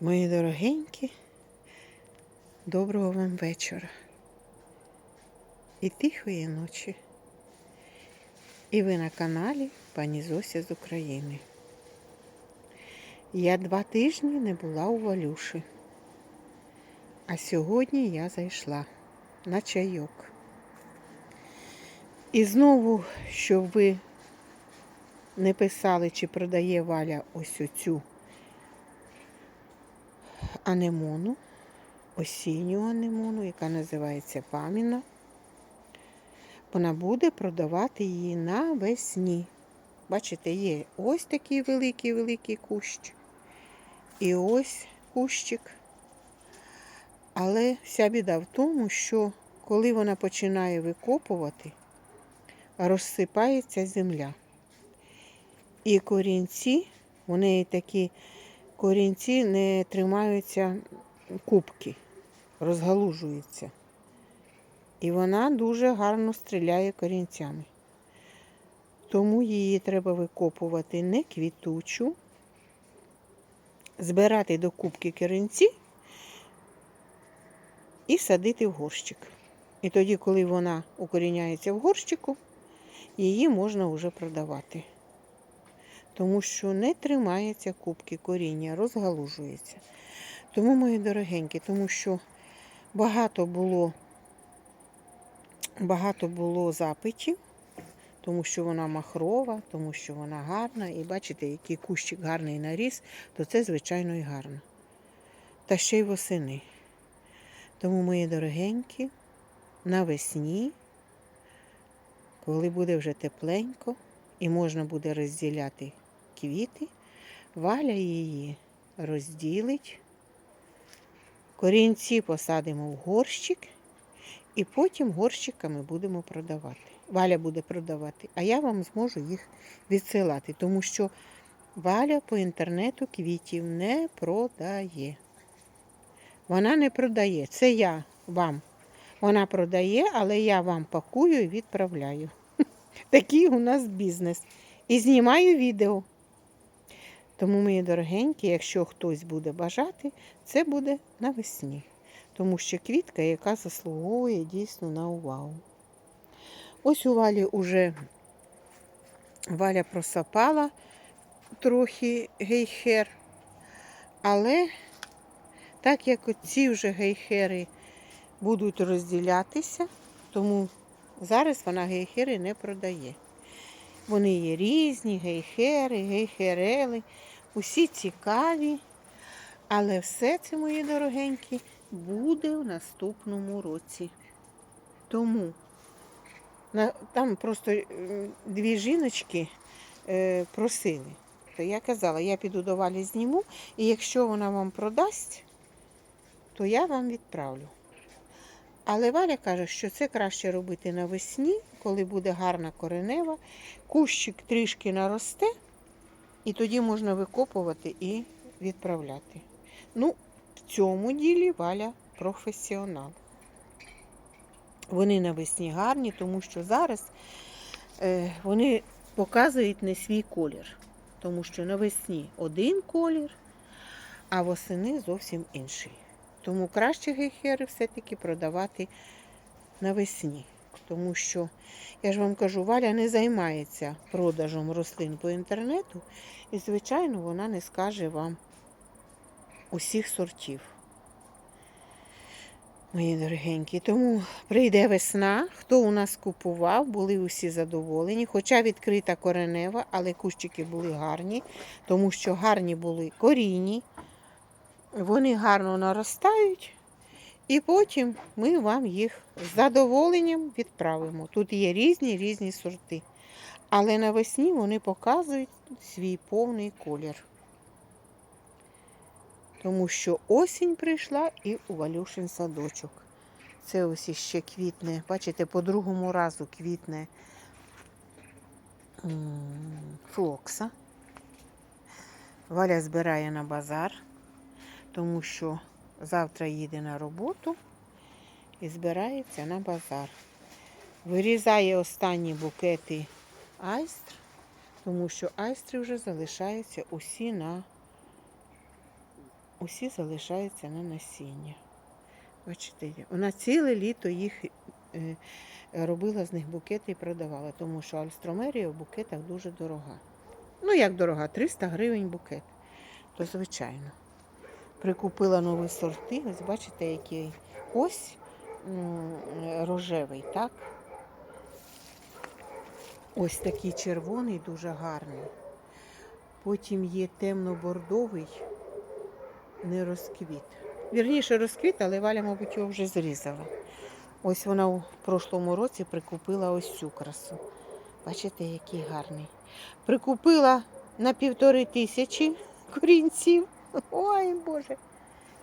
Мої дорогенькі, доброго вам вечора. І тихої ночі. І ви на каналі пані Зося з України. Я два тижні не була у Валюші. А сьогодні я зайшла на чайок. І знову, щоб ви не писали, чи продає Валя ось оцю анемону, осінню анемону, яка називається паміна. Вона буде продавати її навесні. Бачите, є ось такий великий-великий кущ. І ось кущик. Але вся біда в тому, що коли вона починає викопувати, розсипається земля. І корінці, у неї такі корінці не тримаються кубки, розгалужуються. І вона дуже гарно стріляє корінцями. Тому її треба викопувати не квітучу, збирати до кубки корінці і садити в горщик. І тоді, коли вона укоріняється в горщику, її можна вже продавати тому що не тримається кубки коріння, розгалужується. Тому, мої дорогенькі, тому що багато було, багато було запитів, тому що вона махрова, тому що вона гарна. І бачите, який кущик гарний наріс, то це, звичайно, і гарно. Та ще й восени. Тому, мої дорогенькі, навесні, коли буде вже тепленько і можна буде розділяти квіти, валя її розділить, корінці посадимо в горщик і потім горщиками будемо продавати. Валя буде продавати, а я вам зможу їх відсилати, тому що Валя по інтернету квітів не продає. Вона не продає. Це я вам. Вона продає, але я вам пакую і відправляю. Такий у нас бізнес. І знімаю відео. Тому, мої дорогенькі, якщо хтось буде бажати, це буде навесні. Тому що квітка, яка заслуговує дійсно на увагу. Ось у валі вже валя просапала трохи гейхер, але так як ці вже гейхери будуть розділятися, тому зараз вона гейхери не продає. Вони є різні, гейхери, гейхерели, усі цікаві. Але все це, мої дорогенькі, буде в наступному році. Тому там просто дві жіночки е, просили. То я казала, я піду до валі зніму, і якщо вона вам продасть, то я вам відправлю. Але Валя каже, що це краще робити навесні, коли буде гарна коренева, кущик трішки наросте, і тоді можна викопувати і відправляти. Ну, в цьому ділі Валя професіонал. Вони навесні гарні, тому що зараз е, вони показують не свій колір. Тому що навесні один колір, а восени зовсім інший. Тому краще гейхери все-таки продавати навесні. Тому що, я ж вам кажу, Валя не займається продажем рослин по інтернету, і, звичайно, вона не скаже вам усіх сортів. Мої дорогенькі, тому прийде весна, хто у нас купував, були усі задоволені. Хоча відкрита коренева, але кущики були гарні, тому що гарні були корінні. Вони гарно наростають, і потім ми вам їх з задоволенням відправимо. Тут є різні різні сорти. Але навесні вони показують свій повний колір. Тому що осінь прийшла і у Валюшин садочок. Це ось іще квітне. Бачите, по другому разу квітне флокса. Валя збирає на базар тому що завтра їде на роботу і збирається на базар. Вирізає останні букети айстр, тому що айстри вже залишаються усі на усі залишаються на насіння. Бачите, вона ціле літо їх е, робила з них букети і продавала, тому що альстромерія в букетах дуже дорога. Ну, як дорога, 300 гривень букет. То звичайно. Прикупила нові сорти. Ось бачите, який ось рожевий, так? Ось такий червоний, дуже гарний. Потім є темно-бордовий, не розквіт. Вірніше розквіт, але Валя, мабуть, його вже зрізала. Ось вона у прошлому році прикупила ось цю красу. Бачите, який гарний. Прикупила на півтори тисячі корінців. Ой, Боже.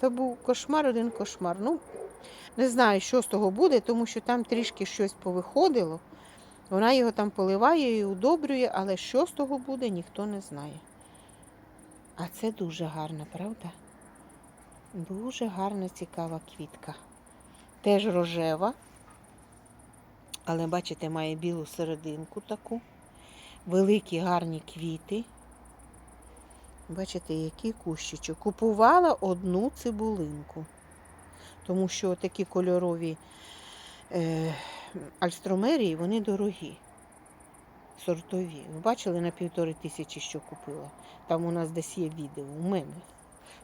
То був кошмар, один кошмар. Ну, не знаю, що з того буде, тому що там трішки щось повиходило. Вона його там поливає і удобрює, але що з того буде, ніхто не знає. А це дуже гарна, правда? Дуже гарна, цікава квітка. Теж рожева, але бачите, має білу серединку таку. Великі гарні квіти. Бачите, який кущичок. Купувала одну цибулинку, тому що такі кольорові е, альстромерії, вони дорогі, сортові. Ви бачили на півтори тисячі, що купила? Там у нас десь є відео, у мене.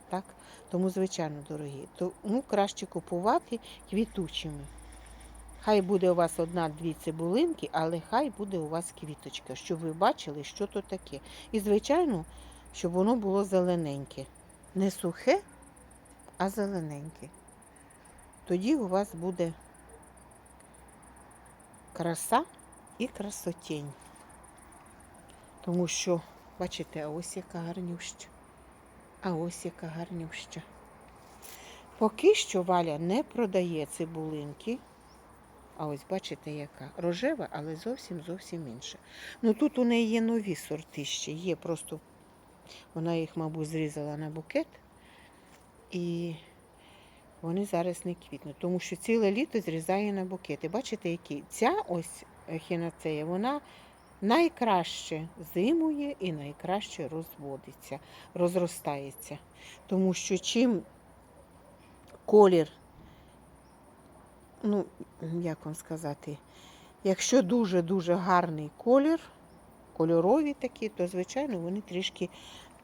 Так? Тому, звичайно, дорогі. Тому краще купувати квітучими. Хай буде у вас одна-дві цибулинки, але хай буде у вас квіточка, щоб ви бачили, що то таке. І, звичайно, щоб воно було зелененьке. Не сухе, а зелененьке. Тоді у вас буде краса і красотінь. Тому що, бачите, а ось яка гарнюща. А ось яка гарнюща. Поки що Валя не продає цибулинки. А ось бачите, яка рожева, але зовсім зовсім інша. Ну тут у неї є нові сорти ще. Є просто вона їх, мабуть, зрізала на букет. І вони зараз не квітнуть, тому що ціле літо зрізає на букети. Бачите, які? Ця ось ехінацея, вона найкраще зимує і найкраще розводиться, розростається. Тому що чим колір, ну, як вам сказати, якщо дуже-дуже гарний колір, кольорові такі, то, звичайно, вони трішки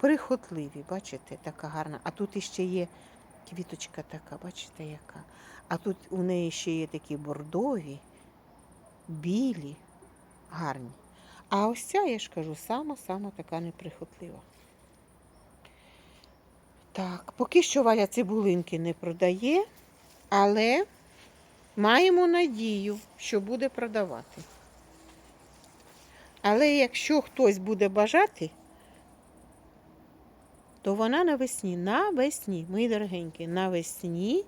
прихотливі. Бачите, така гарна. А тут іще є квіточка така, бачите, яка. А тут у неї ще є такі бордові, білі, гарні. А ось ця, я ж кажу, сама-сама така неприхотлива. Так, поки що Валя цибулинки не продає, але маємо надію, що буде продавати. Але якщо хтось буде бажати, то вона навесні, навесні, мої дорогенькі, навесні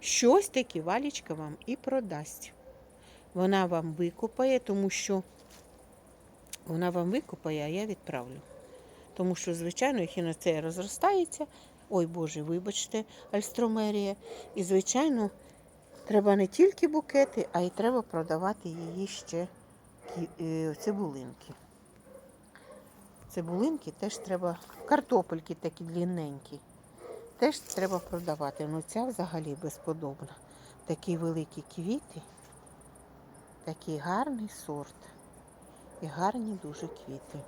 щось таке валічка вам і продасть. Вона вам викопає, тому що вона вам викопає, а я відправлю. Тому що, звичайно, ехінацея розростається. Ой Боже, вибачте, альстромерія. І, звичайно, треба не тільки букети, а й треба продавати її ще цибулинки. Цибулинки теж треба, картопельки такі длинненькі. Теж треба продавати. Ну ця взагалі безподобна. Такі великі квіти, такий гарний сорт. І гарні дуже квіти.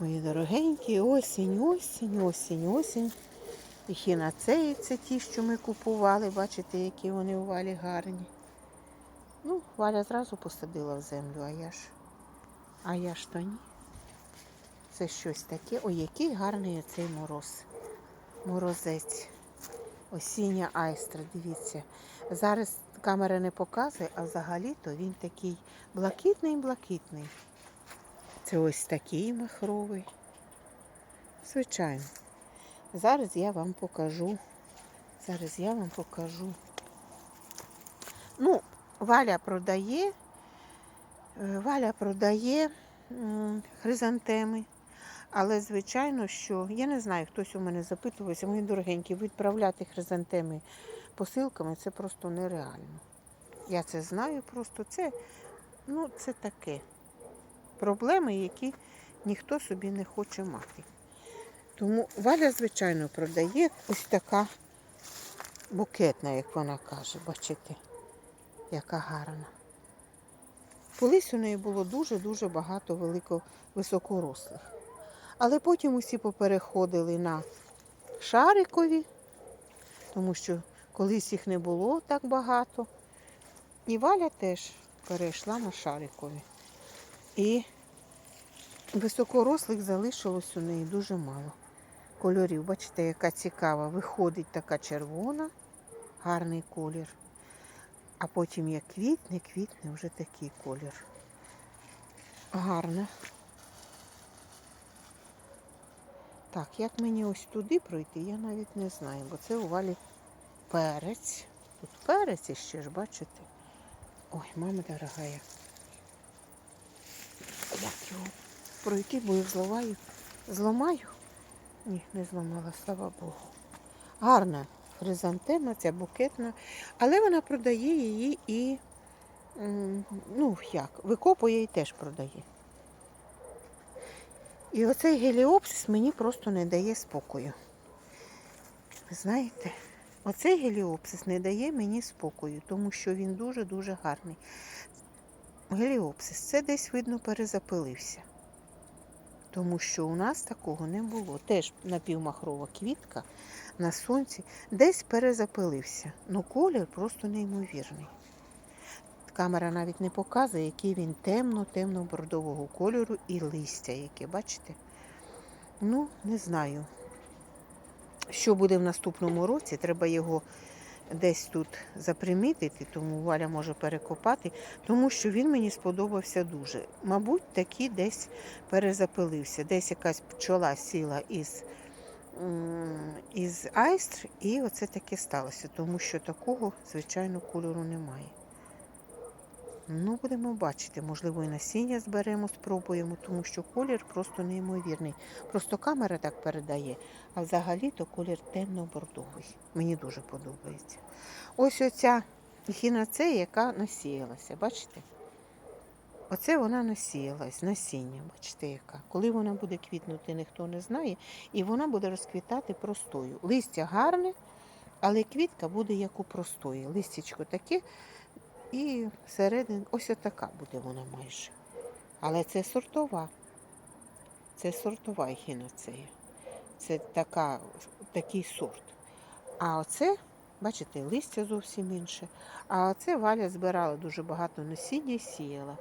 Мої дорогенькі, осінь, осінь, осінь, осінь. І хінацеї це ті, що ми купували. Бачите, які вони у валі гарні. Ну, Валя зразу посадила в землю, а я ж, а я ж то ні. Це щось таке. Ой, який гарний цей мороз. Морозець. Осіння айстра, дивіться. Зараз камера не показує, а взагалі-то він такий блакитний-блакитний. Це ось такий махровий. Звичайно. Зараз я вам покажу. Зараз я вам покажу. Ну, Валя продає, е, Валя продає хризантеми. Але, звичайно, що я не знаю, хтось у мене запитувався, мої дорогенькі, відправляти хризантеми посилками це просто нереально. Я це знаю, просто це, ну, це таке. Проблеми, які ніхто собі не хоче мати. Тому Валя, звичайно, продає ось така букетна, як вона каже, бачите, яка гарна. Колись у неї було дуже-дуже багато високорослих. Але потім усі попереходили на шарикові, тому що колись їх не було так багато. І Валя теж перейшла на шарикові. І високорослих залишилось у неї дуже мало кольорів. Бачите, яка цікава. Виходить така червона, гарний колір. А потім як квітне, квітне вже такий колір. Гарно. Так, як мені ось туди пройти, я навіть не знаю, бо це у валі перець. Тут перець іще ж, бачите? Ой, мама дорогая. Як його пройти, бо їх зламаю. Зламаю? Ні, не зламала, слава Богу. Гарна хризантема, ця букетна, але вона продає її і, ну як, викопує і теж продає. І оцей геліопсис мені просто не дає спокою. Знаєте, оцей геліопсис не дає мені спокою, тому що він дуже-дуже гарний. Геліопсис, це десь, видно, перезапилився. Тому що у нас такого не було. Теж напівмахрова квітка на сонці десь перезапилився. Ну колір просто неймовірний. Камера навіть не показує, який він темно-темно-бордового кольору і листя, яке, бачите? Ну, не знаю. Що буде в наступному році, треба його десь тут запримітити, тому Валя може перекопати, тому що він мені сподобався дуже. Мабуть, такий десь перезапилився. Десь якась пчола сіла із, із айстр, і оце таке сталося, тому що такого, звичайно, кольору немає. Ну, будемо бачити, можливо, і насіння зберемо, спробуємо, тому що колір просто неймовірний. Просто камера так передає, а взагалі-то колір темно-бордовий. Мені дуже подобається. Ось оця хінацея, яка насіялася, бачите? Оце вона насіялась, насіння, бачите, яка. Коли вона буде квітнути, ніхто не знає, і вона буде розквітати простою. Листя гарне, але квітка буде як у простої. Листячко таке, і всередині ось така буде вона майже. Але це сортова. Це сортова ехінацея. Це така, такий сорт. А оце, бачите, листя зовсім інше. А оце Валя збирала дуже багато насіння і сіяла.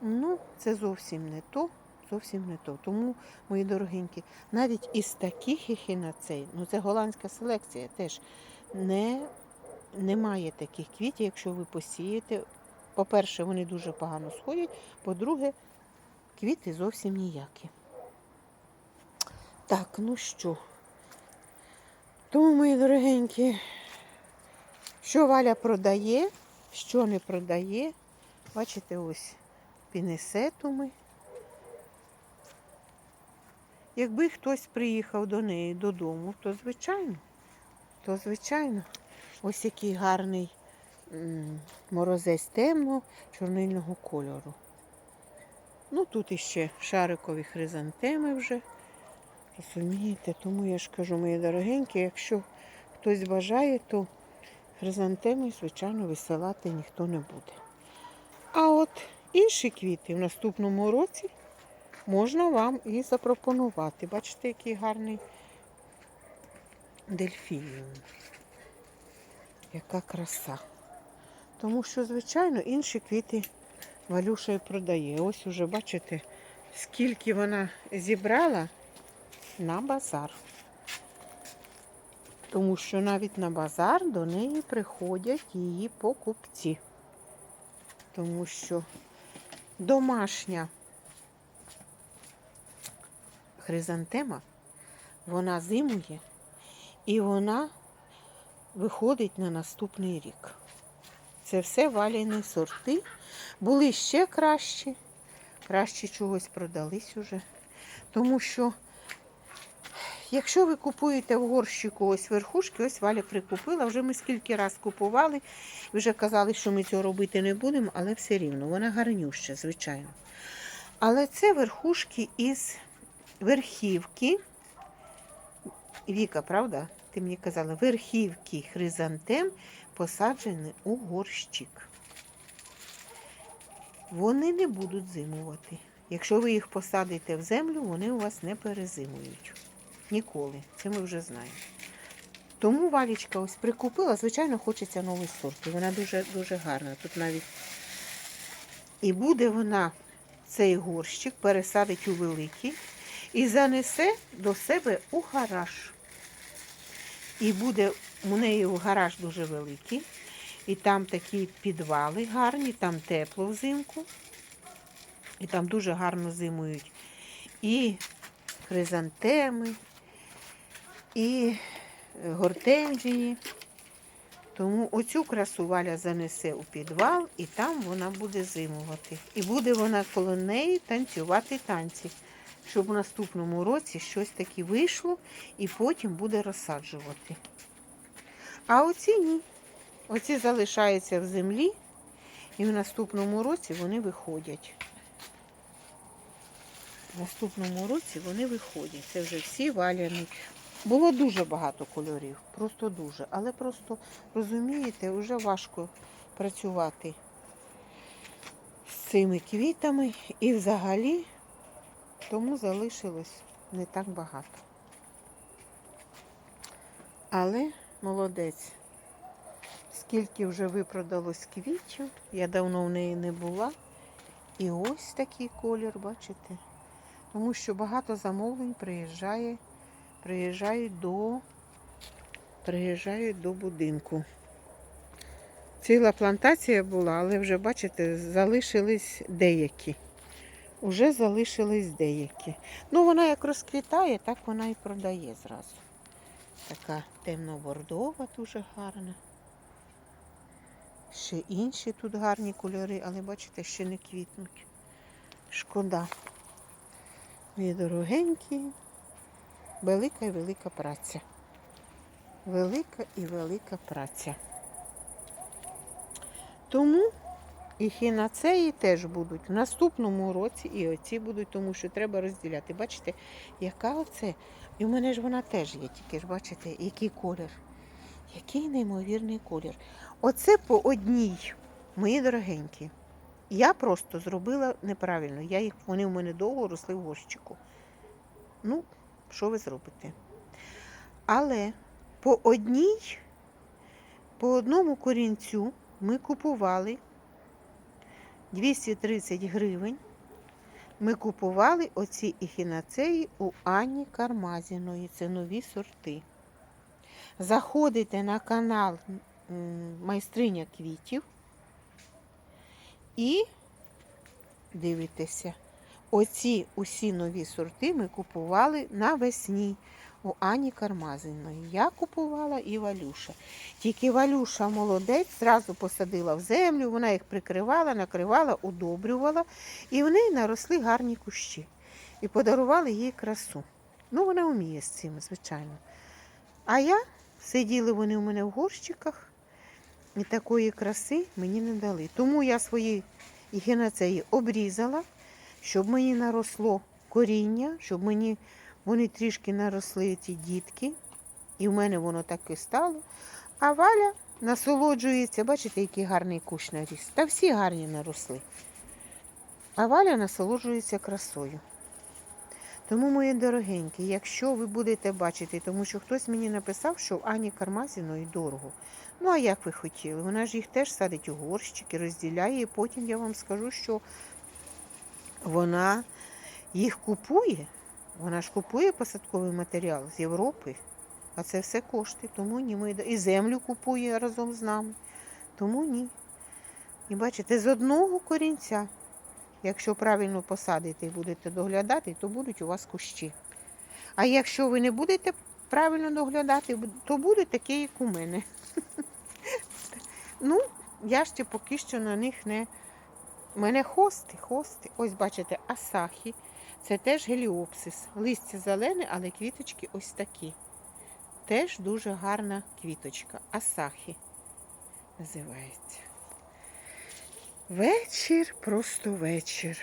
Ну, це зовсім не то, зовсім не то. Тому, мої дорогенькі, навіть із таких ехінацей, ну це голландська селекція теж не немає таких квітів, якщо ви посієте. По-перше, вони дуже погано сходять, по-друге, квіти зовсім ніякі. Так, ну що? Тому, мої дорогенькі, що Валя продає, що не продає. Бачите, ось пінесетуми. Якби хтось приїхав до неї додому, то звичайно, то звичайно. Ось який гарний морозець темно чорнильного кольору. Ну тут іще шарикові хризантеми вже. Розумієте, тому я ж кажу, мої дорогенькі, якщо хтось бажає, то хризантеми, звичайно, висилати ніхто не буде. А от інші квіти в наступному році можна вам і запропонувати. Бачите, який гарний дельфініум. Яка краса. Тому що, звичайно, інші квіти Валюша і продає. Ось уже бачите, скільки вона зібрала на базар. Тому що навіть на базар до неї приходять її покупці. Тому що домашня хризантема, вона зимує і вона виходить на наступний рік. Це все валяні сорти. Були ще кращі, краще чогось продались уже. Тому що, якщо ви купуєте в горщику ось верхушки, ось Валя прикупила, вже ми скільки раз купували, вже казали, що ми цього робити не будемо, але все рівно, вона гарнюща, звичайно. Але це верхушки із верхівки Віка, правда? Ти мені казала, верхівки хризантем посаджені у горщик. Вони не будуть зимувати. Якщо ви їх посадите в землю, вони у вас не перезимують. Ніколи. Це ми вже знаємо. Тому валічка ось прикупила. Звичайно, хочеться новий сорт. І вона дуже дуже гарна. Тут навіть і буде вона цей горщик пересадить у великий і занесе до себе у гараж. І буде у неї гараж дуже великий. І там такі підвали гарні, там тепло взимку. І там дуже гарно зимують і хризантеми, і гортензії. Тому оцю красу Валя занесе у підвал, і там вона буде зимувати. І буде вона коло неї танцювати танці, щоб у наступному році щось таке вийшло і потім буде розсаджувати. А оці ні. Оці залишаються в землі, і в наступному році вони виходять. В наступному році вони виходять. Це вже всі валяні. Було дуже багато кольорів, просто дуже. Але просто, розумієте, вже важко працювати з цими квітами і взагалі тому залишилось не так багато. Але молодець. Скільки вже випродалось квітів, я давно в неї не була. І ось такий колір, бачите? Тому що багато замовлень приїжджає, приїжджають до, приїжджають до будинку. Ціла плантація була, але вже, бачите, залишились деякі. Уже залишились деякі. Ну, вона як розквітає, так вона і продає зразу. Така темно-бордова, дуже гарна. Ще інші тут гарні кольори, але бачите, ще не квітнуть. Шкода. Мої дорогенькі, велика і велика праця. Велика і велика праця. Тому і хінацеї теж будуть в наступному році, і оці будуть, тому що треба розділяти. Бачите, яка оце? І в мене ж вона теж є, тільки ж бачите, який колір. Який неймовірний колір. Оце по одній, мої дорогенькі. Я просто зробила неправильно. Я їх, Вони в мене довго росли в горщику. Ну, що ви зробите? Але по одній, по одному корінцю ми купували 230 гривень. Ми купували оці ехінацеї у Ані Кармазіної. Це нові сорти. Заходите на канал майстриня квітів і дивитеся. Оці усі нові сорти ми купували навесні у Ані Кармазиної. Я купувала і Валюша. Тільки Валюша молодець, зразу посадила в землю, вона їх прикривала, накривала, удобрювала, і в неї наросли гарні кущі. І подарували їй красу. Ну, вона вміє з цим, звичайно. А я сиділи вони у мене в горщиках, і такої краси мені не дали. Тому я свої гінацеї обрізала, щоб мені наросло коріння, щоб мені вони трішки наросли ці дітки. І в мене воно так і стало. А валя насолоджується, бачите, який гарний кущ наріс. Та всі гарні наросли. А валя насолоджується красою. Тому, мої дорогенькі, якщо ви будете бачити, тому що хтось мені написав, що в Ані Кармазіної дорого. Ну, а як ви хотіли? Вона ж їх теж садить у горщики, розділяє, і потім я вам скажу, що вона їх купує. Вона ж купує посадковий матеріал з Європи, а це все кошти. Тому ні, ми і землю купує разом з нами. Тому ні. І бачите, з одного корінця, якщо правильно посадите і будете доглядати, то будуть у вас кущі. А якщо ви не будете правильно доглядати, то буде таке, як у мене. Ну, я ще поки що на них не. У мене хости, хости. Ось, бачите, асахі. Це теж геліопсис. Листя зелене, але квіточки ось такі. Теж дуже гарна квіточка. Асахі називається. Вечір, просто вечір.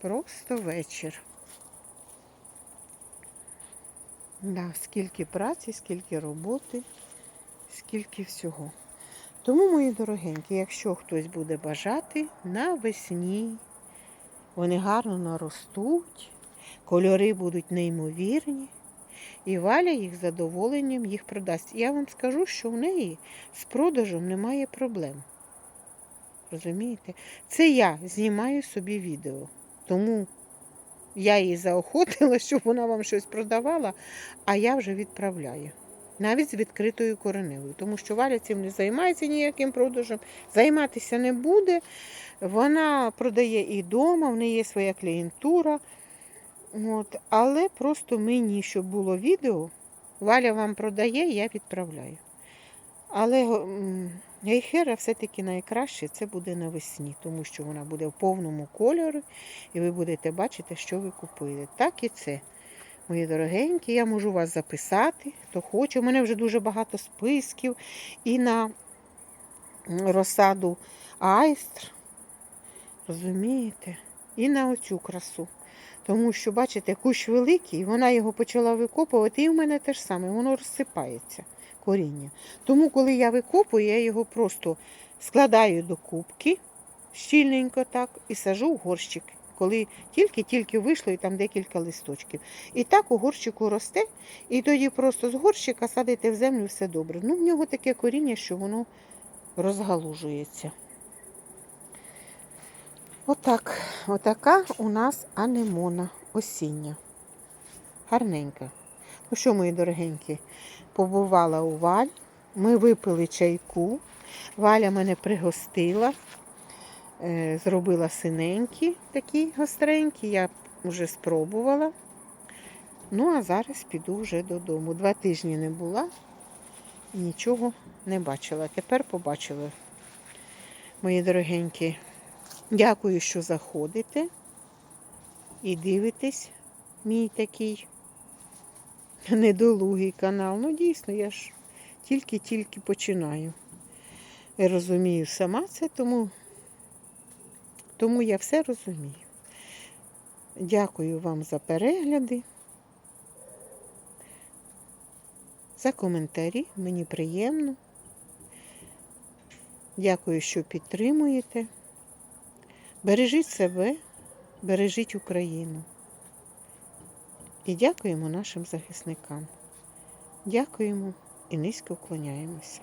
Просто вечір. Да, скільки праці, скільки роботи, скільки всього. Тому, мої дорогенькі, якщо хтось буде бажати, навесні вони гарно наростуть, кольори будуть неймовірні, і Валя їх задоволенням їх продасть. Я вам скажу, що в неї з продажем немає проблем. Розумієте? Це я знімаю собі відео. Тому я її заохотила, щоб вона вам щось продавала, а я вже відправляю. Навіть з відкритою кореневою. Тому що Валя цим не займається ніяким продажем, займатися не буде. Вона продає і вдома, в неї є своя клієнтура. От. Але просто мені, щоб було відео, Валя вам продає, я відправляю. Але гейхера все-таки найкраще це буде навесні, тому що вона буде в повному кольорі, і ви будете бачити, що ви купуєте. Так і це. Мої дорогенькі, я можу вас записати, хто хоче. У мене вже дуже багато списків і на розсаду айстр. Розумієте? І на оцю красу. Тому що, бачите, кущ великий, вона його почала викопувати, і в мене те ж саме, воно розсипається коріння. Тому, коли я викопую, я його просто складаю до кубки щільненько так і сажу в горщик. Коли тільки-тільки вийшло і там декілька листочків. І так у горщику росте, і тоді просто з горщика садите в землю все добре. Ну, в нього таке коріння, що воно розгалужується. Отак, отака у нас анемона осіння. Гарненька. Ну що, мої дорогенькі, побувала у Валь. Ми випили чайку. Валя мене пригостила, е, зробила синенькі такі гостренькі. Я вже спробувала. Ну, а зараз піду вже додому. Два тижні не була нічого не бачила. Тепер побачила, мої дорогенькі. Дякую, що заходите і дивитесь мій такий недолугий канал. Ну, дійсно, я ж тільки-тільки починаю. Я розумію сама це, тому, тому я все розумію. Дякую вам за перегляди, за коментарі. Мені приємно. Дякую, що підтримуєте. Бережіть себе, бережіть Україну. І дякуємо нашим захисникам. Дякуємо і низько вклоняємося.